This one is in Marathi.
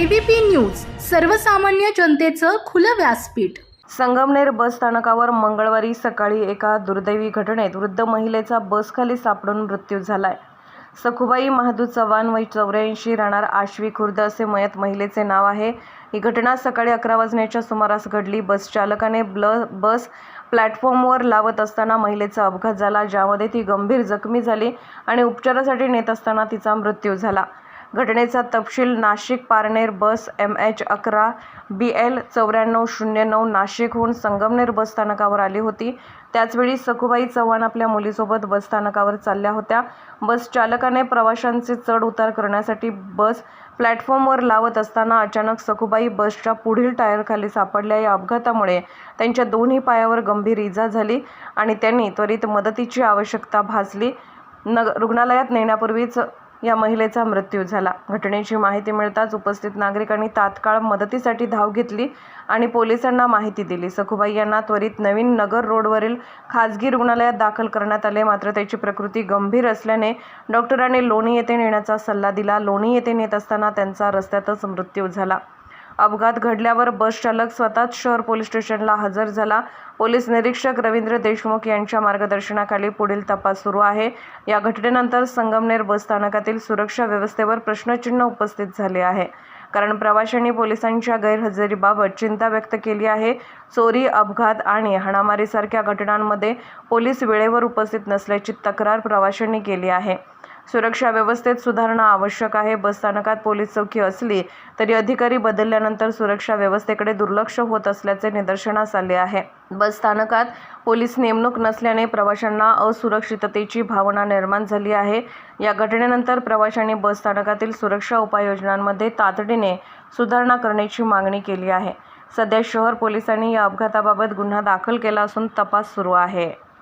एबीपी न्यूज सर्वसामान्य जनतेचं खुलं व्यासपीठ. संगमनेर बस स्थानकावर मंगळवारी सकाळी एका दुर्दैवी घटनेत वृद्ध महिलेचा बसखाली सापडून मृत्यू झालाय. सखुबाई महादू चव्हाण वय चौऱ्याऐंशी राहणार आश्वी खुर्द असे मयत महिलेचे नाव आहे. ही घटना सकाळी अकरा वाजण्याच्या सुमारास घडली. बस चालकाने ब्ल बस प्लॅटफॉर्मवर लावत असताना महिलेचा अपघात झाला ज्यामध्ये ती गंभीर जखमी झाली आणि उपचारासाठी नेत असताना तिचा मृत्यू झाला. घटनेचा तपशील Nashik Parner bus M H अकरा बी एल चौऱ्याण्णव शून्य नऊ नाशिकहून संगमनेर बसस्थानकावर आली होती. त्याचवेळी सखुबाई चव्हाण आपल्या मुलीसोबत बसस्थानकावर चालल्या होत्या. बस चालकाने प्रवाशांचे चढ उतार करण्यासाठी बस प्लॅटफॉर्मवर लावत असताना अचानक सखुबाई बसच्या पुढील टायरखाली सापडल्या. या अपघातामुळे त्यांच्या दोन्ही पायावर गंभीर इजा झाली आणि त्यांनी त्वरित मदतीची आवश्यकता भासली. नग रुग्णालयात नेण्यापूर्वीच या महिलेचा मृत्यू झाला. घटनेची माहिती मिळताच उपस्थित नागरिकांनी तात्काळ मदतीसाठी धाव घेतली आणि पोलिसांना माहिती दिली. सखुबाई यांना त्वरित नवीन नगर रोडवरील खाजगी रुग्णालयात दाखल करण्यात आले. मात्र त्याची प्रकृती गंभीर असल्याने डॉक्टरांनी लोणी येथे नेण्याचा सल्ला दिला. लोणी येथे नेत असताना त्यांचा रस्त्यातच मृत्यू झाला. अपघात घडल्यावर बस चालक स्वतःच शहर पोलीस स्टेशनला हजर झाला. पोलीस निरीक्षक रवींद्र देशमुख यांच्या मार्गदर्शनाखाली पुढील तपास सुरू आहे. या घटनेनंतर संगमनेर बस स्थानकातील सुरक्षा व्यवस्थेवर प्रश्नचिन्ह उपस्थित झाले आहे. कारण प्रवाशांनी पोलिसांच्या गैरहजेरीबाबत चिंता व्यक्त केली आहे. चोरी अपघात आणि हाणामारीसारख्या घटनांमध्ये पोलीस वेळेवर उपस्थित नसल्याची तक्रार प्रवाशांनी केली आहे. सुरक्षा व्यवस्थेत सुधारणा आवश्यक आहे. बसस्थानकात पोलीस चौकी असली तरी अधिकारी बदलल्यानंतर सुरक्षा व्यवस्थेकडे दुर्लक्ष होत असल्याचे निदर्शनास आले आहे. बसस्थानकात पोलीस नेमणूक नसल्याने प्रवाशांना असुरक्षिततेची भावना निर्माण झाली आहे. या घटनेनंतर प्रवाशांनी बसस्थानकातील सुरक्षा उपाययोजनांमध्ये तातडीने सुधारणा करण्याची मागणी केली आहे. सध्या शहर पोलिसांनी या अपघाताबाबत गुन्हा दाखल केला असून तपास सुरू आहे.